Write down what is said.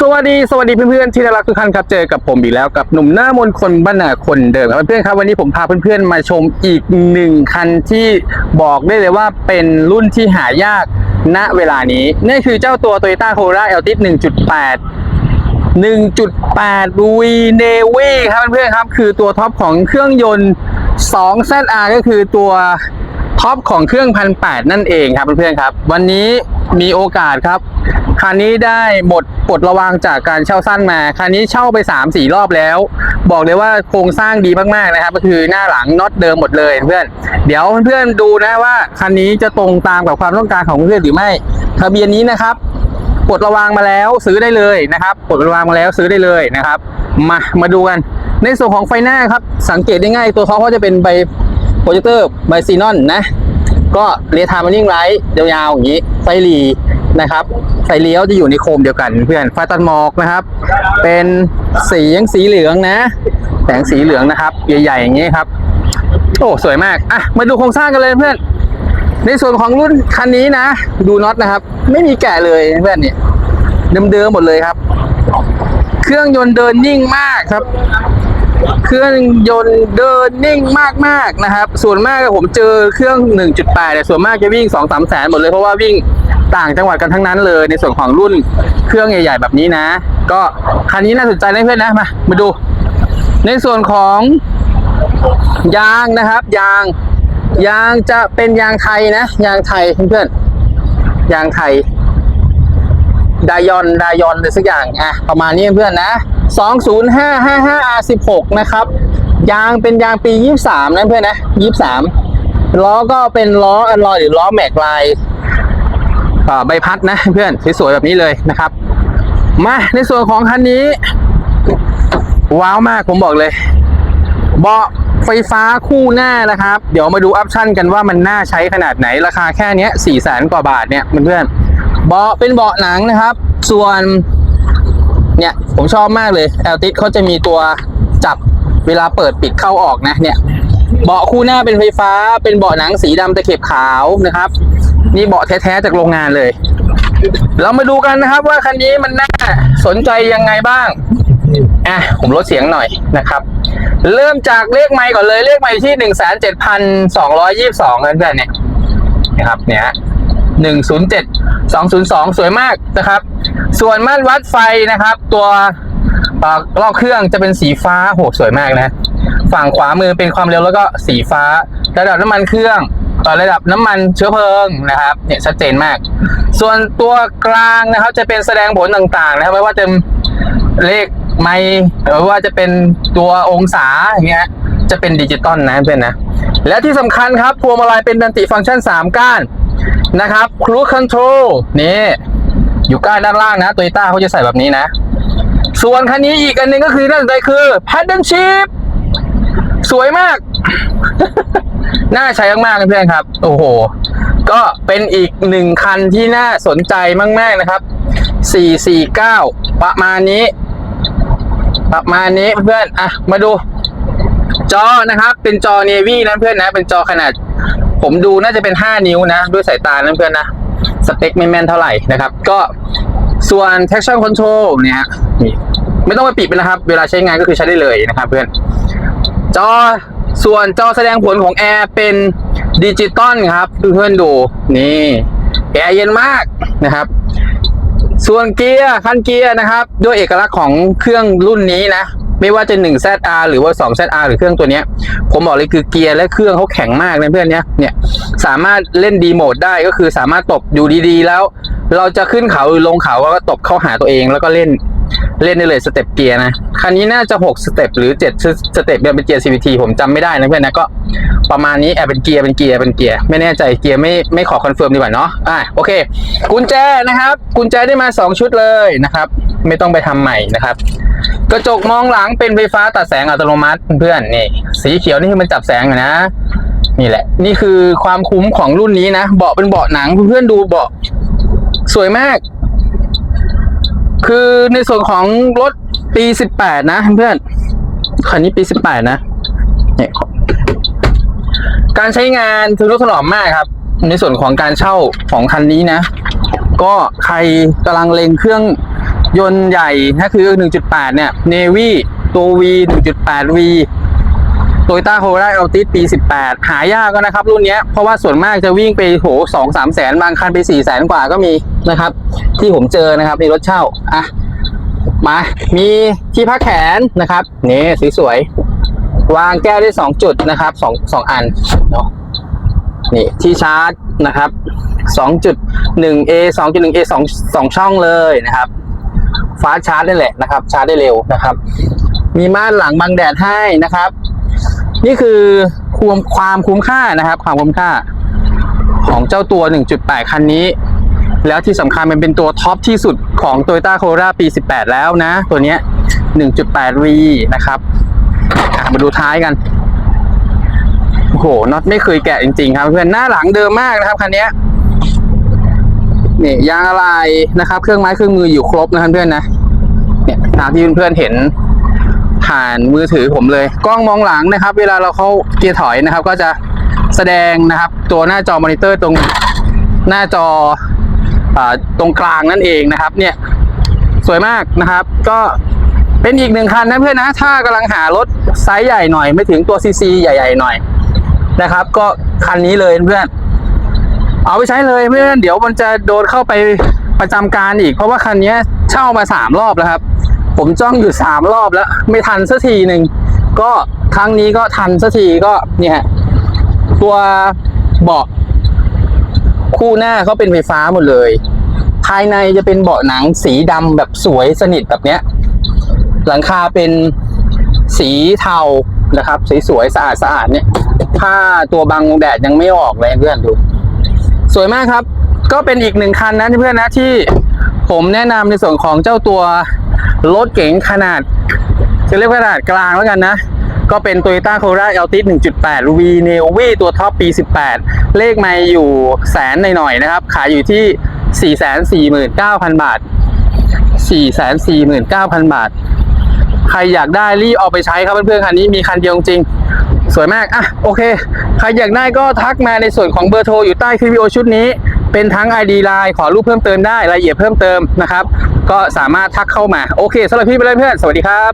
สวัสดีสวัสดีเพื่อนๆที่น่ารักทุกท่านครับเจอกับผมอีกแล้วกับหนุ่มหน้ามนคนบ้านนาคนเดิมครับเพื่อนๆครับวันนี้ผมพาเพื่อนๆมาชมอีกหนึ่งคันที่บอกได้เลยว่าเป็นรุ่นที่หายากณเวลานี้นี่คือเจ้าตัว Toyota Corolla Altis 1.8 1.8 V Navy ครับเพื่อนๆครับ คือตัวท็อปของเครื่องยนต์ 2ZR ก็คือตัว ท็อปของเครื่องพันแปดนั่นเองครับเพื่อนๆครับ วันนี้มีโอกาสครับคันนี้ได้หมดปลดระวางจากการเช่าสั้นมาคันนี้เช่าไป3 4รอบแล้ว บอกเลยว่าโครงสร้างดีมากๆนะครับ ก็คือหน้าหลังน็อตเดิมหมดเลยเพื่อนเดี๋ยวเพื่อนๆดูนะว่าคันนี้จะตรงตามกับความต้องการของเพื่อนหรือไม่ ทะเบียนนี้นะครับปลดระวางมาแล้วซื้อได้เลยนะครับปลดระวางมาแล้วซื้อได้เลยนะครับ มามาดูกัน ในส่วนของไฟหน้าครับสังเกตได้ง่ายตัวเขาจะเป็นใบ โปรเจคเตอร์ใบซีนอนนะ ก็เรียทามันนิ่งไลท์ยาวๆอย่างนี้ไฟหลีนะครับไฟเลี้ยวจะอยู่ในโคมเดียวกันเพื่อนไฟตัดหมอกนะครับ เป็นสียังสีเหลืองนะ แสงสีเหลืองนะครับ ใหญ่ๆอย่างนี้ครับ โอ้สวยมากอะมาดูโครงสร้างกันเลยเพื่อน ในส่วนของรุ่นคันนี้นะ ดูน็อตนะครับ ไม่มีแกะเลยเพื่อนเนี่ยเดิมๆหมดเลยครับ เครื่องยนต์เดินนิ่งมากครับ เครื่องยนต์เดินนิ่งมากๆนะครับ ส่วนมากผมเจอเครื่อง 1.8เนี่ยส่วนมากจะวิ่ง 2 3 แสนหมดเลยเพราะว่าวิ่งต่างจังหวัดกันทั้งนั้นเลย ในส่วนของรุ่นเครื่องใหญ่ๆแบบนี้นะ ก็คันนี้น่าสนใจนะเพื่อนนะมามาดู ในส่วนของยางนะครับ ยาง ยางจะเป็นยางไทยนะ ยางไทยเพื่อนๆยางไทยดายอนดายอนเลยสักอย่างอะประมาณนี้เพื่อนนะ 20555R16 นะครับ ยางเป็นยางปี 23 นะเพื่อนนะ 23 ล้อก็เป็นล้ออันลอยหรือล้อแม็กลายใบพัดนะเพื่อนสวยๆแบบนี้เลยนะครับ มาในส่วนของคันนี้ ว้าวมากผมบอกเลย เบาะไฟฟ้าคู่หน้านะครับ เดี๋ยวมาดูออปชั่นกันว่ามันน่าใช้ขนาดไหนราคาแค่เนี้สี่แสนกว่าบาทเนี่ยเพื่อนเบาะเป็นเบาะหนังนะครับ ส่วน เนี่ยผมชอบมากเลยแอลติสเขาจะมีตัวจับเวลาเปิดปิดเข้าออกนะเนี่ยเบาะคู่หน้าเป็นไฟฟ้า เป็นเบาะหนังสีดำตะเข็บขาวนะครับ นี่เบาะแท้ๆจากโรงงานเลย เรามาดูกันนะครับว่าคันนี้มันน่าสนใจยังไงบ้างอะผมลดเสียงหน่อยนะครับ เริ่มจากเลขไมค์ก่อนเลยเลขไมค์ที่หนึ่งแสนเจ็ดพันสองร้อยยี่สิบสองนั่นแหละเนี่ยนะครับเนี่ยหนึ่งศูนย์เจ็ด สองศูนย์สองสวยมากนะครับ ส่วนม่านวัดไฟนะครับ ตัวเอ่อเครื่องจะเป็นสีฟ้าโหสวยมากนะ ฝั่งขวามือเป็นความเร็วแล้วก็สีฟ้า ระดับน้ำมันเครื่องต่อระดับน้ำมันเชื้อเพลิงนะครับเนี่ยชัดเจนมาก ส่วนตัวกลางนะครับจะเป็นแสดงผลต่างๆ นะครับไม่ว่าจะเลขไม่หรือว่าจะเป็นตัวองศาอย่างเงี้ยจะเป็นดิจิตอลนะเพื่อนนะ และที่สำคัญครับพวงมาลัยเป็นดันติฟังก์ชัน 3 ก้าน นะครับครูคอนโทรลนี่อยู่ก้านด้านล่างนะโตโยต้าเขาจะใส่แบบนี้นะ ส่วนคันนี้อีกอันหนึงก็คือน่าสนใจคือ paddle shift สวยมาก น่าใช้มากๆเพื่อนครับ โอ้โห ก็เป็นอีกหนึ่งคันที่น่าสนใจมาก ๆนะครับ 449 ประมาณนี้ ประมาณนี้เพื่อน อะ มาดู จอนะครับ เป็นจอ Navy นะเพื่อนนะ เป็นจอขนาด ผมดูน่าจะเป็น 5 นิ้วนะ ด้วยสายตาเพื่อนๆนะ สเปคไม่แม่นเท่าไหร่นะครับ ก็ส่วน traction control เนี่ยไม่ต้องไปปิดไปนะครับ เวลาใช้งานก็คือใช้ได้เลยนะครับเพื่อน จอส่วนจอแสดงผลของแอร์เป็นดิจิตอลครับเพื่อนๆดูนี่แอร์เย็นมากนะครับ ส่วนเกียร์คันเกียร์นะครับ ด้วยเอกลักษณ์ของเครื่องรุ่นนี้นะ ไม่ว่าจะ 1ZR หรือว่า 2ZR หรือเครื่องตัวนี้ผมบอกเลยคือเกียร์และเครื่องเขาแข็งมากนะเพื่อนเนี้ยเนี่ยสามารถเล่นดีโหมดได้ก็คือสามารถตบอยู่ดีๆ แล้ว เราจะขึ้นเขาหรือลงเขาก็ตบเข้าหาตัวเองแล้วก็เล่นเล่นได้เลยสเต็ปเกียร์นะ คันนี้น่าจะ6สเต็ปหรือ7สเต็ปเป็นเกียร์ CVT ผมจำไม่ได้นะเพื่อนนะก็ประมาณนี้แอบเป็นเกียร์เป็นเกียร์เป็นเกียร์ไม่แน่ใจเกียร์ไม่ไม่ขอคอนเฟิร์มดีกว่าเนาะอะโอเค กุญแจนะครับ กุญแจได้มา 2 ชุดเลยนะครับ ไม่ต้องไปทำใหม่นะครับ กระจกมองหลังเป็นไฟฟ้าตัดแสงอัตโนมัติเพื่อนนี่ สีเขียวนี่คือมันจับแสงอะนะ นี่แหละ นี่คือความคุ้มของรุ่นนี้นะเบาะเป็นเบาะหนังเพื่อนๆดูเบาะสวยมาก คือในส่วนของรถปี18นะเพื่อนคันนี้ปี18นะเนี่ยการใช้งานคือรถถนอมมากครับ ในส่วนของการเช่าของคันนี้นะ ก็ใครกำลังเลงเครื่อง ยนต์ใหญ่นะคือ 1.8 เนี่ย Navy ตัว V 1.8 V โตโยต้าโคราอัลติสปี 18 หายากก็นะครับ รุ่นเนี้ยเพราะว่าส่วนมากจะวิ่งไปโหสองสามแสนบางคันไปสี่แสนกว่าก็มีนะครับ ที่ผมเจอนะครับในรถเช่า อะ มา มีที่พักแขนนะครับ นี่สวย วางแก้วได้สองจุดนะครับสองสองอันเนาะนี่ที่ชาร์จนะครับสองจุดหนึ่ง A สองจุดหนึ่ง A สองสองช่องเลยนะครับ ฟ้าชาร์จได้แหละนะครับ ชาร์จได้เร็วนะครับ มีม่านหลังบังแดดให้นะครับ นี่คือความความคุ้มค่านะครับ ความคุ้มค่า ของเจ้าตัว 1.8 คันนี้ แล้วที่สำคัญมันเป็นตัวท็อปที่สุดของ Toyota Corolla ปี 18 แล้วนะ ตัวนี้ 1.8V นะครับมาดูท้ายกันโอ้โหน็อตไม่เคยแกะจริงๆ ครับเพื่อนหน้าหลังเดิมมากนะครับคันนี้ เนี้ยยางอะไรนะครับ เครื่องไม้เครื่องมืออยู่ครบนะครับเพื่อนนะเนี่ยตามที่เพื่อนๆเห็นผ่านมือถือผมเลย กล้องมองหลังนะครับ เวลาเราเข้าเกียร์ถอยนะครับ ก็จะแสดงนะครับ ตัวหน้าจอมอนิเตอร์ตรงหน้าจออตรงกลางนั่นเองนะครับ เนี่ยสวยมากนะครับ ก็เป็นอีกหนึ่งคันนะเพื่อนนะ ถ้ากำลังหารถไซส์ใหญ่หน่อย ไม่ถึงตัวซีซีใหญ่ ๆ หน่อยนะครับ ก็คันนี้เลยเพื่อน เอาไปใช้เลยเพื่อนเดี๋ยวมันจะโดนเข้าไปประจำการอีก เพราะว่าคันนี้เช่ามาสามรอบแล้วครับ ผมจ้องอยู่สามรอบแล้ว ไม่ทันสักทีหนึ่งก็ครั้งนี้ก็ทันสักทีก็เนี่ยตัวเบาะคู่หน้าเขาเป็นไฟฟ้าหมดเลย ภายในจะเป็นเบาะหนังสีดำแบบสวยสนิทแบบเนี้ย หลังคาเป็นสีเทานะครับสวยๆสะอาดสะอาดๆเนี่ยผ้าตัวบังแดดยังไม่ออกเลยเพื่อนดู สวยมากครับ ก็เป็นอีกหนึ่งคันนะเพื่อนนะที่ผมแนะนำในส่วนของเจ้าตัวรถเก๋งขนาด จะเรียกขนาดกลางแล้วกันนะ ก็เป็น Toyota Corolla Altis 1.8 V Neo V ตัวท็อปปี 18 เลขไม่อยู่แสนหน่อยๆนะครับ ขายอยู่ที่ 449,000 บาท 449,000 บาท ใครอยากได้รีบเอาไปใช้ครับเพื่อนๆคันนี้มีคันเดียวจริง สวยมากอะโอเค ใครอยากได้ก็ทักมาในส่วนของเบอร์โทรอยู่ใต้คลิปวิดีโอชุดนี้ เป็นทั้ง ID ไลน์ขอรูปเพิ่มเติมได้รายละเอียดเพิ่มเติมนะครับ ก็สามารถทักเข้ามา โอเคสำหรับพี่ไปเลยเพื่อน สวัสดีครับ